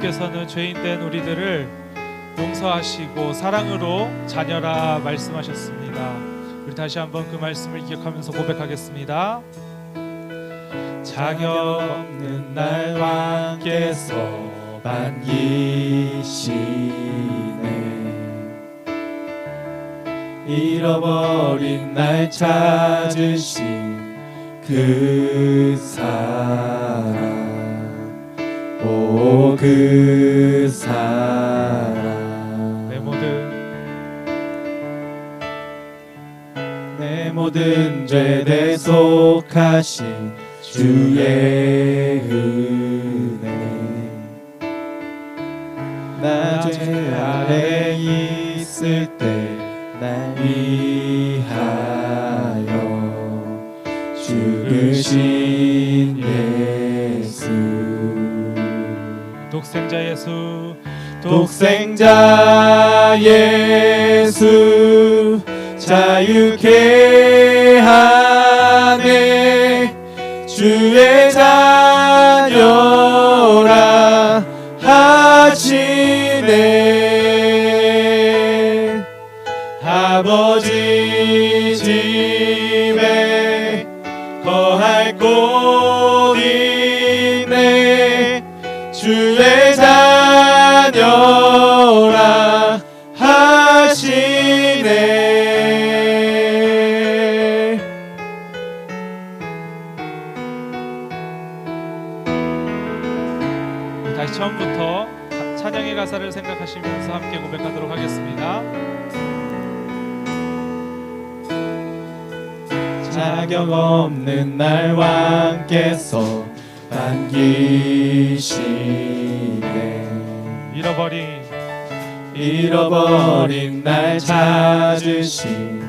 하나님께서는 죄인된 우리들을 용서하시고 사랑으로 자녀라 말씀하셨습니다. 우리 다시 한번 그 말씀을 기억하면서 고백하겠습니다. 자격 없는 날 왕께서 반기시네 잃어버린 날 찾으신 그 사랑 오그 사랑 내 모든 내 모든 죄 대속하신 주의 은혜. 나 죄 아래 있을 때 날 위하여 죽으신 독생자 예수 독생자 예수 자유케 하네. 주의 자녀라 하시네. 아버지 생각하시면서 함께 고백하도록 하겠습니다. 자격 없는 날 왕께서 반기시네 잃어버린 잃어버린 날 찾으신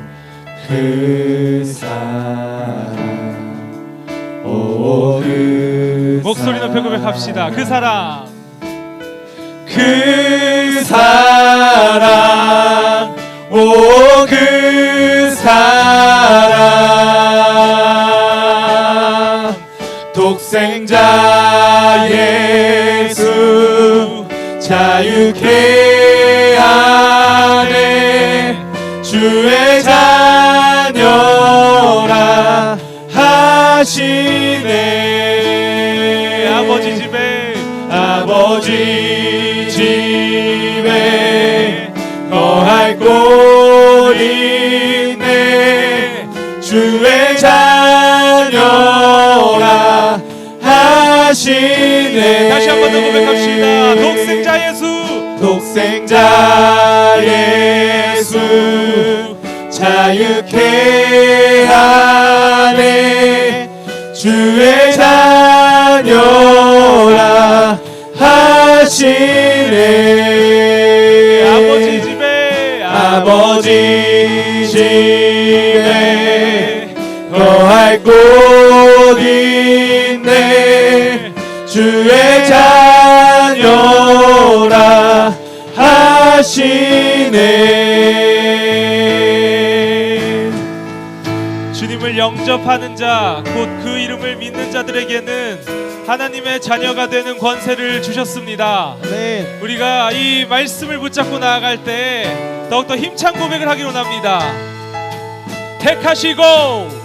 그 사랑 오그 목소리 높여 고백합시다. 그 사랑 그 사랑 오 그 사랑 독생자 예수 자유케 하네. 주의 자 주의 자녀라 하시네. 다시 한 번 더 고백합시다. 독생자 예수. 독생자 예수. 자유케 거할 곳 있네 주의 자녀라 하시네 주님을 영접하는 자, 곧 그 이름을 믿는 자들에게는 하나님의 자녀가 되는 권세를 주셨습니다. 네. 우리가 이 말씀을 붙잡고 나아갈 때 더욱더 힘찬 고백을 하기로 합니다. 택하시고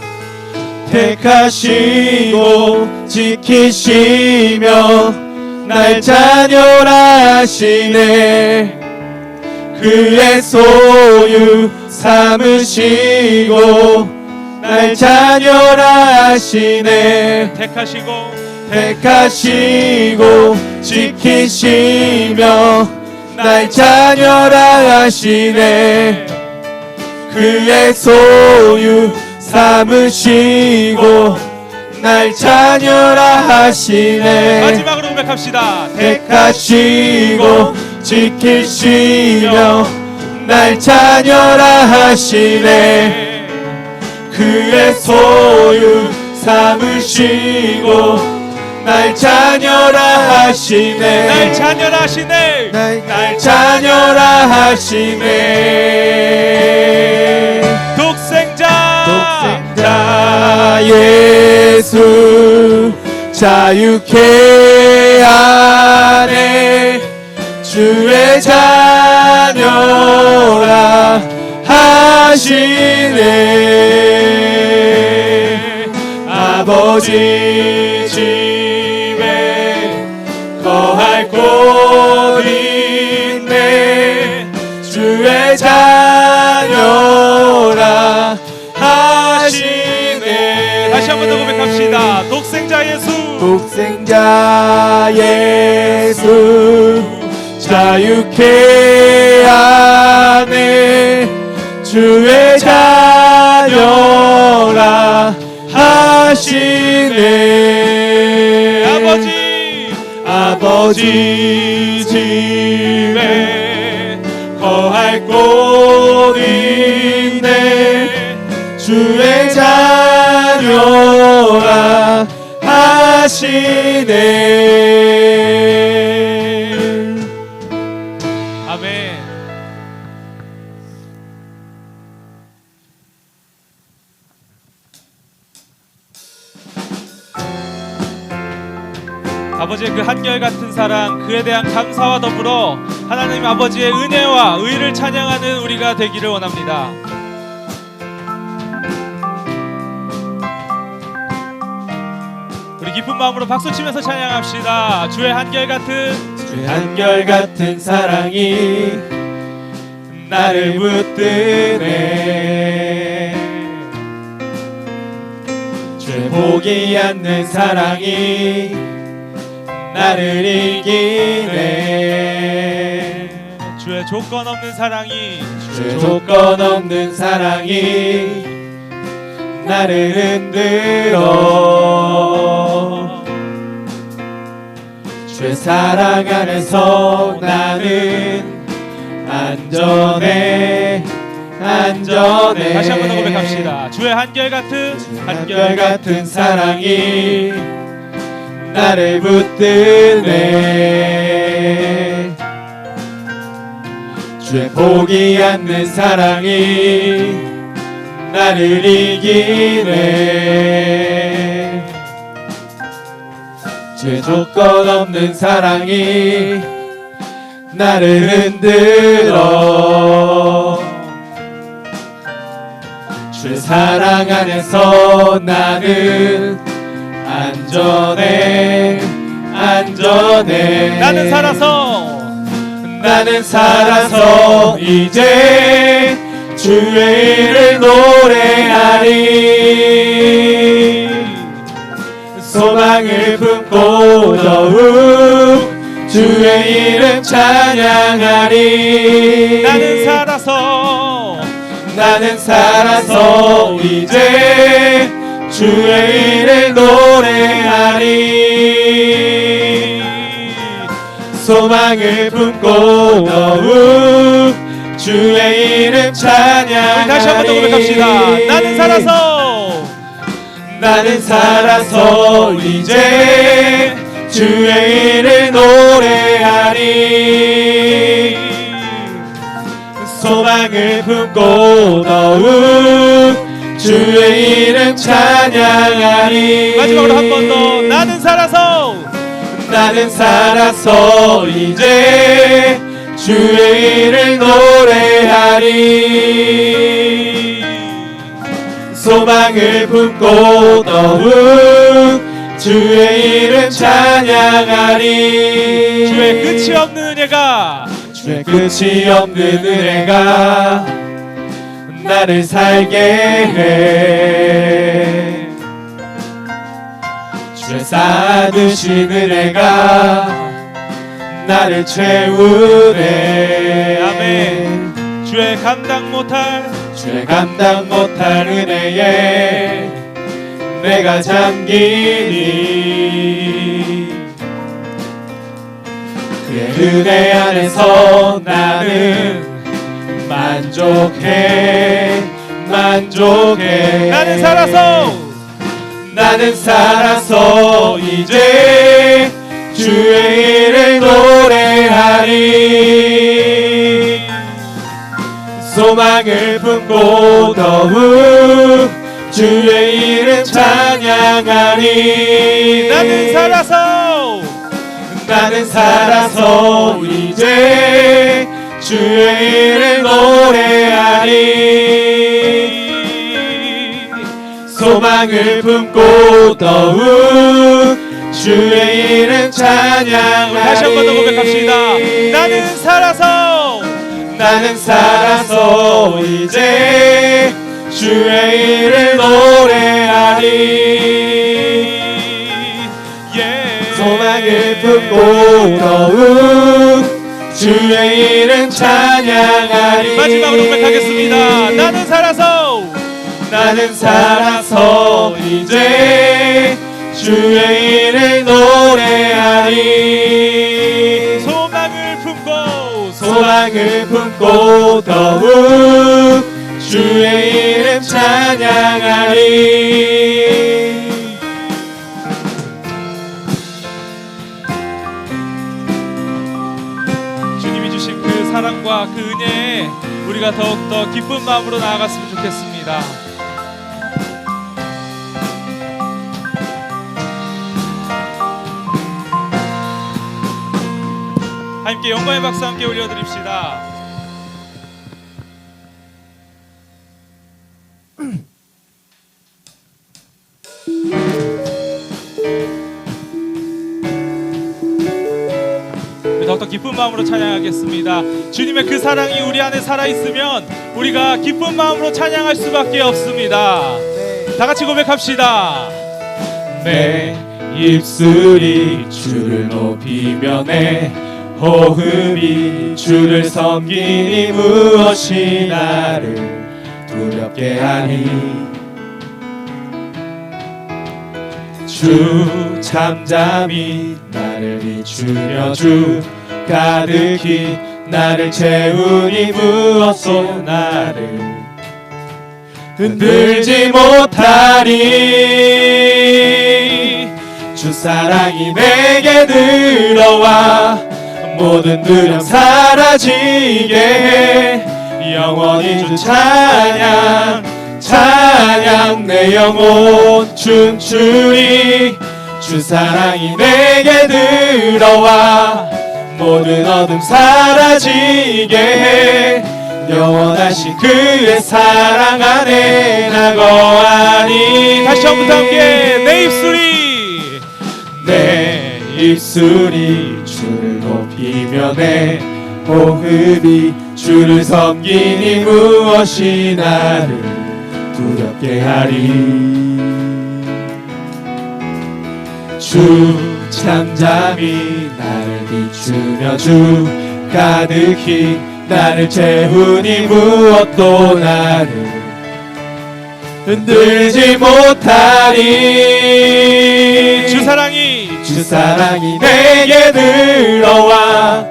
택하시고 지키시며 날 자녀라 하시네. 그의 소유 삼으시고 날 자녀라 하시네. 택하시고 택하시고 지키시며 날 자녀라 하시네. 그의 소유 삼으시고 날 자녀라 하시네. 마지막으로 고백합시다. 택하시고 지키시며 날 자녀라 하시네. 그의 소유 삼으시고 날 자녀라 하시네. 날 자녀라 하시네. 날 자녀라 하시네. 독생자. 독생자 예수 자유케 하네. 주의 자녀라 하시네. 아버지 거할 곳 있네 주의 자녀라 하시네 다시 한 번 더 고백합시다. 독생자 예수. 독생자 예수 자유케 하네 주의 자녀라 하시네 아버지 집에 거할 곳 있네. 주의 자녀라 하시네 사랑, 그에 대한 감사와 더불어 하나님 아버지의 은혜와 의를 찬양하는 우리가 되기를 원합니다. 우리 기쁜 마음으로 박수 치면서 찬양합시다. 주의 한결같은 주의 한결같은 사랑이 나를 붙드네 주의 보기 않는 사랑이 나를 이기네. 주의 조건 없는 사랑이 주의 조건 없는 사랑이 나를 흔들어. 주의 사랑 안에서 나는 안전해. 안전해. 다시 한 번 더 고백합시다. 주의 한결같은 한결같은 사랑이 나를 붙드네. 주의 보기 않는 사랑이 나를 이기네. 주의 조건 없는 사랑이 나를 흔들어. 주의 사랑 안에서 나는 안전해 안전해. 나는 살아서. 나는 살아서 이제 주의 일을 노래하리. 소망을 품고 더욱 주의 이름 찬양하리. 나는 살아서. 나는 살아서 이제 주의 일을 노래하리. 소망을 품고 더욱 주의 이름 찬양하리. 다시 한 번 더 고백합시다. 나는 살아서. 나는 살아서 이제 주의 일을 노래하리. 소망을 품고 더욱 주의 이름 찬양하리. 마지막으로 한 번 더. 나는 살아서. 나는 살아서 이제 주의 일을 노래하리. 소망을 품고 더욱 주의 이름 찬양하리. 주의 끝이 없는 은혜가. 주의 끝이 없는 은혜가 나를 살게 해. 주의 쌓아두신 은혜가 나를 채우네. 아멘. 주의 감당 못할 주의 감당 못할 은혜에 내가 잠기니. 그의 은혜 안에서 나는 만족해 만족해. 나는 살아서. 나는 살아서 이제 주의 일을 노래하리. 소망을 품고 더욱 주의 이름 찬양하리. 나는 살아서. 나는 살아서 이제 주의 이름 노래하리 소망을 품고 더욱 주의 이름 찬양하리 다시 한 번 더 고백합시다. 나는 살아서 나는 살아서 이제 주의 이름 노래하리 예. 소망을 품고 더욱 주의 이름 찬양하리. 마지막으로 고백하겠습니다. 나는 살아서. 나는 살아서 이제 주의 이름 노래하리. 소망을 품고. 소망을 품고 더욱 주의 이름 찬양하리 그 은혜에 우리가 더욱더 기쁜 마음으로 나아갔으면 좋겠습니다. 함께 영광의 박수 함께 올려드립시다. 마음으로 찬양하겠습니다. 주님의 그 사랑이 우리 안에 살아있으면 우리가 기쁜 마음으로 찬양할 수밖에 없습니다. 다 같이 고백합시다. 내 입술이 주를 높이며 내 호흡이 주를 섬기니 무엇이 나를 두렵게 하니 주 잠잠히 나를 비추며 주 가득히 나를 채우니 무엇도 나를 흔들지 못하리. 주 사랑이 내게 들어와 모든 두려움 사라지게 해. 영원히 주 찬양 찬양 내 영혼 춤추리. 주 사랑이 내게 들어와 모든 어둠 사라지게 해. 영원하신 그의 사랑 안에 나 거하니. 다시 한번 함께 내 입술이. 내 입술이 주를 높이며 내 호흡이 주를 섬기니 무엇이 나를 두렵게 하리. 주 잠잠히 나를 비추며 주 가득히 나를 채우니 무엇도 나를 흔들지 못하리. 주 사랑이 주 사랑이 내게 들어와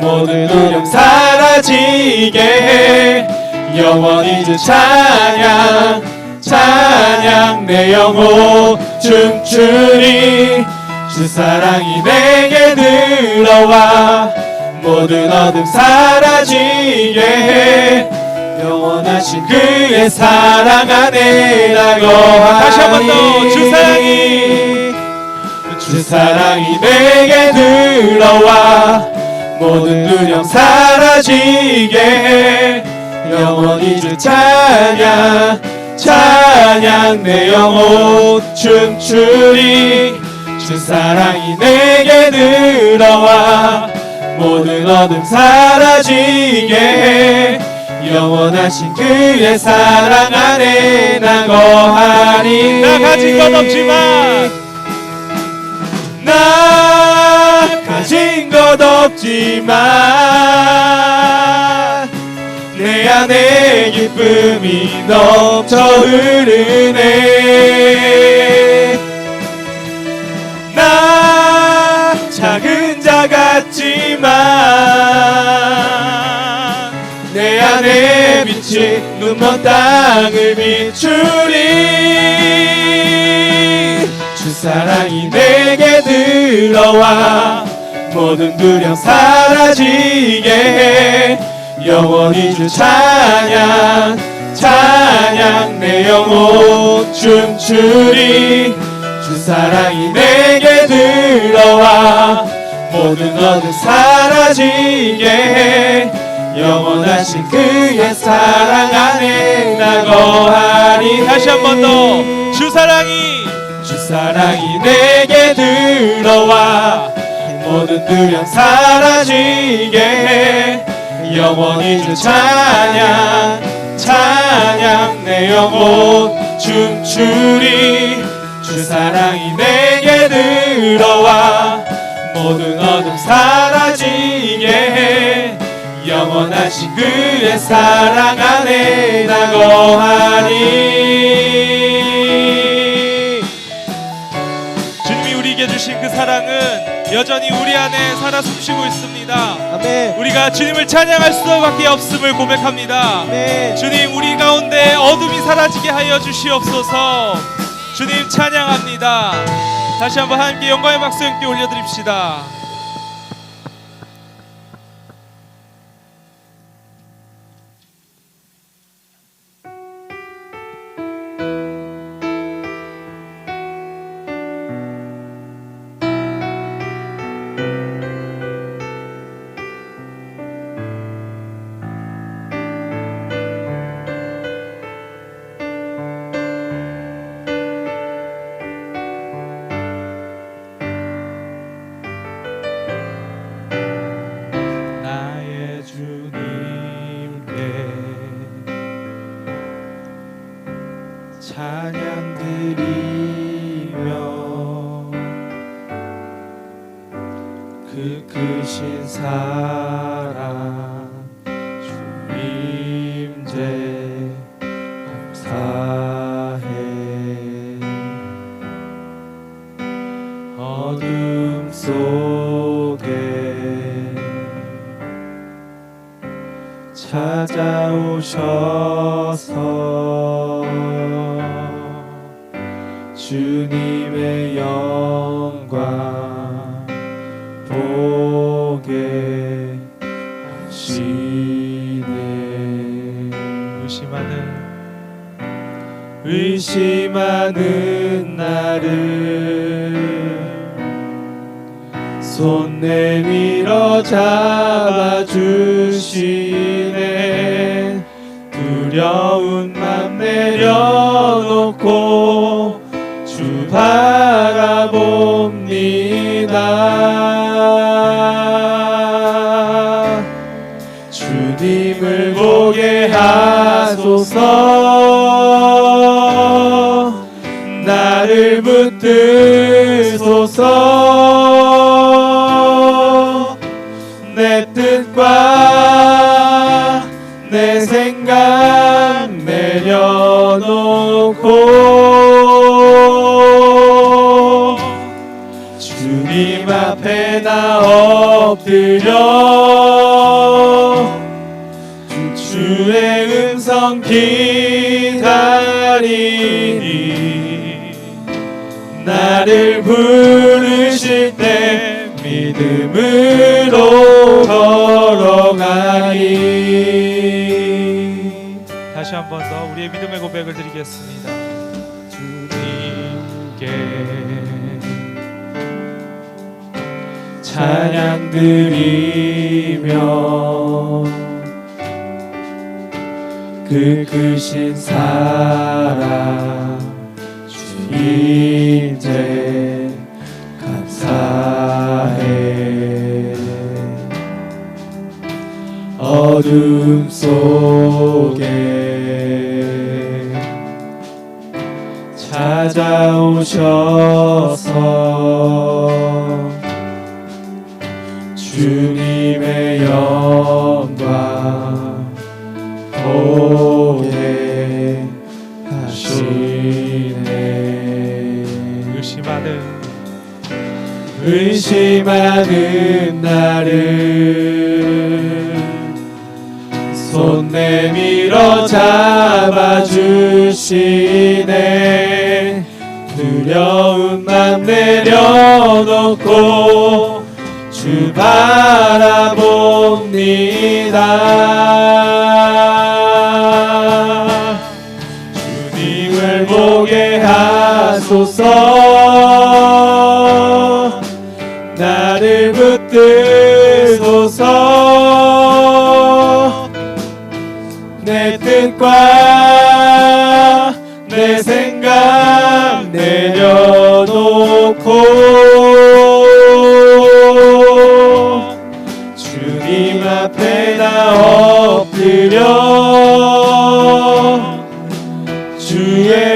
모든 두려움 사라지게 해. 영원히 주 찬양 찬양 내 영혼 춤추리 주 사랑이 내게 들어와 모든 어둠 사라지게 해. 영원하신 그의 사랑 안에 나 거하니 다시 한번 더 주 사랑이. 주 사랑이 내게 들어와 모든 두려움 사라지게 해. 영원히 주 찬양 찬양 내 영혼 춤추리 주 사랑이 내게 들어와 모든 어둠 사라지게 해 영원하신 그의 사랑 안에 나 거하니 나 가진 건 없지만 나 가진 것 없지만 내 안에 기쁨이 넘쳐 흐르네 빛이 눈먼 땅을 비추리. 주 사랑이 내게 들어와 모든 두려움 사라지게 해. 영원히 주 찬양 찬양 내 영혼 춤추리. 주 사랑이 내게 들어와 모든 어둠 사라지게 해 영원하신 그의 사랑 안에 나 거하리. 다시 한 번 더. 주 사랑이. 주 사랑이 내게 들어와. 모든 두려움 사라지게 해. 영원히 주 찬양 찬양 내 영혼 춤추리. 주 사랑이 내게 들어와. 모든 어둠 사라지게 해 영원하신 그의 사랑 안에 나 거하리 주님이 우리에게 주신 그 사랑은 여전히 우리 안에 살아 숨쉬고 있습니다. 아멘. 우리가 주님을 찬양할 수밖에 없음을 고백합니다. 아멘. 주님 우리 가운데 어둠이 사라지게 하여 주시옵소서. 주님 찬양합니다. 다시 한번 함께 영광의 박수 함께 올려드립시다. 그 크신 사랑 의심하는 의심하는 나를 손 내밀어 잡아주시네. 두려운 맘 내려놓고 주 바라봅니다 하소서. 나를 붙드소서. 내 뜻과 내 생각 내려놓고 주님 앞에 나 엎드려 음성 기다리니 나를 부르실 때 믿음으로 걸어가리 다시 한 번 더 우리의 믿음의 고백을 드리겠습니다. 주님께 찬양 드리며 그 크신 사랑. 주인제 감사해. 어둠 속에 찾아오셔서 주님의 영광 보게 하시네. 의심하는 의심하는 나를 손 내밀어 잡아주시네. 두려운 맘 내려놓고 주 바라봅니다 하소서. 나를 붙드소서. 내 뜻과 내 생각 내려놓고 주님 앞에 나 엎드려 주의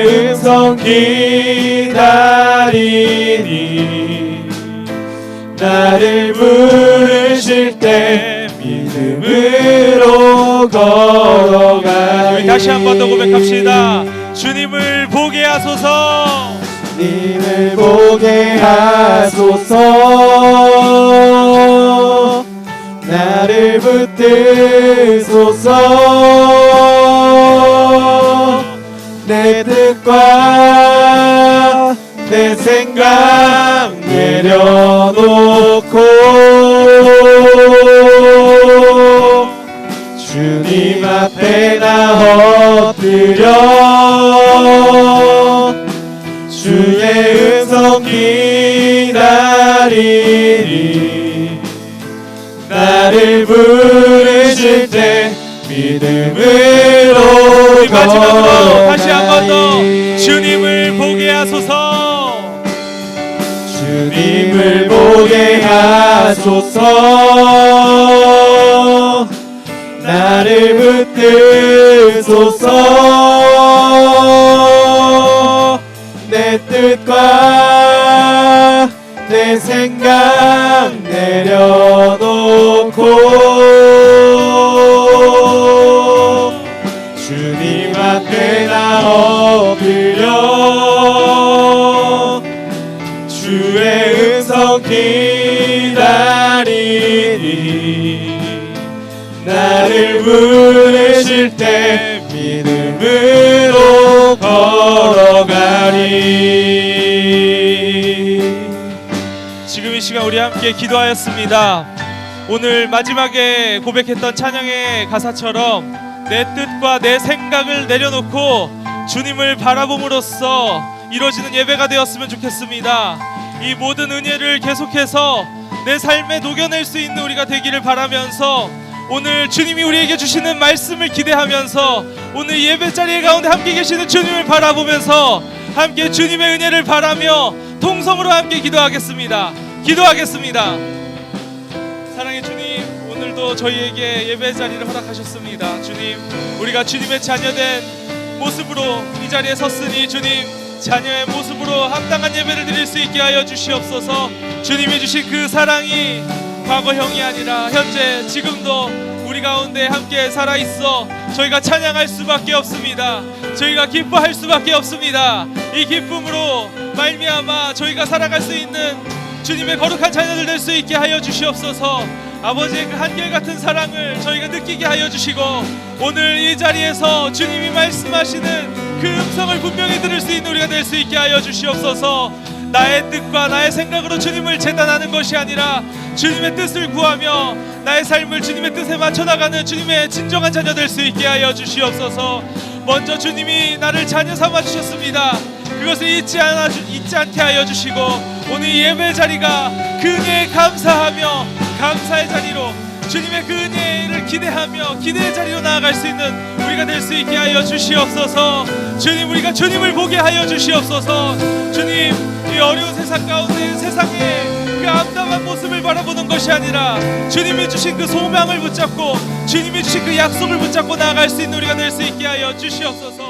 기다리니 나를 부르실 때 믿음으로 걸어가니 우리 다시 한 번 더 고백합시다. 주님을 보게 하소서. 님을 보게 하소서 나를 붙드소서 내 뜻과 내 생각 내려놓고 주님 앞에 나 엎드려 주의 음성 기다리니 나를 부르실 때 믿음으로 마지막으로 다시 한 번 더. 주님을 보게 하소서. 주님을 보게 하소서 나를 붙드소서 내 뜻과 부르실 때 믿음으로 걸어가리 지금 이 시간 우리 함께 기도하였습니다. 오늘 마지막에 고백했던 찬양의 가사처럼 내 뜻과 내 생각을 내려놓고 주님을 바라봄으로써 이루어지는 예배가 되었으면 좋겠습니다. 이 모든 은혜를 계속해서 내 삶에 녹여낼 수 있는 우리가 되기를 바라면서 오늘 주님이 우리에게 주시는 말씀을 기대하면서 오늘 예배 자리에 가운데 함께 계시는 주님을 바라보면서 함께 주님의 은혜를 바라며 통성으로 함께 기도하겠습니다. 기도하겠습니다. 사랑의 주님, 오늘도 저희에게 예배 자리를 허락하셨습니다. 주님, 우리가 주님의 자녀된 모습으로 이 자리에 섰으니 주님, 자녀의 모습으로 합당한 예배를 드릴 수 있게 하여 주시옵소서. 주님이 주신 그 사랑이 과거형이 아니라 현재 지금도 우리 가운데 함께 살아 있어 저희가 찬양할 수밖에 없습니다. 저희가 기뻐할 수밖에 없습니다. 이 기쁨으로 말미암아 저희가 살아갈 수 있는 주님의 거룩한 자녀들 될 수 있게 하여 주시옵소서. 아버지의 그 한결같은 사랑을 저희가 느끼게 하여 주시고 오늘 이 자리에서 주님이 말씀하시는 그 음성을 분명히 들을 수 있는 우리가 될 수 있게 하여 주시옵소서. 나의 뜻과 나의 생각으로 주님을 재단하는 것이 아니라 주님의 뜻을 구하며 나의 삶을 주님의 뜻에 맞춰 나가는 주님의 진정한 자녀 될 수 있게 하여 주시옵소서. 먼저 주님이 나를 자녀 삼아 주셨습니다. 그것을 잊지 않아 주, 잊지 않게 하여 주시고 오늘 이 예배 자리가 그 은혜에 감사하며 감사의 자리로 주님의 그 은혜를 기대하며 기대의 자리로 나아갈 수 있는 우리가 될 수 있게 하여 주시옵소서. 주님 우리가 주님을 보게 하여 주시옵소서. 주님 이 어려운 세상 가운데 세상의 그 암담한 모습을 바라보는 것이 아니라 주님이 주신 그 소망을 붙잡고 주님이 주신 그 약속을 붙잡고 나아갈 수 있는 우리가 될 수 있게 하여 주시옵소서.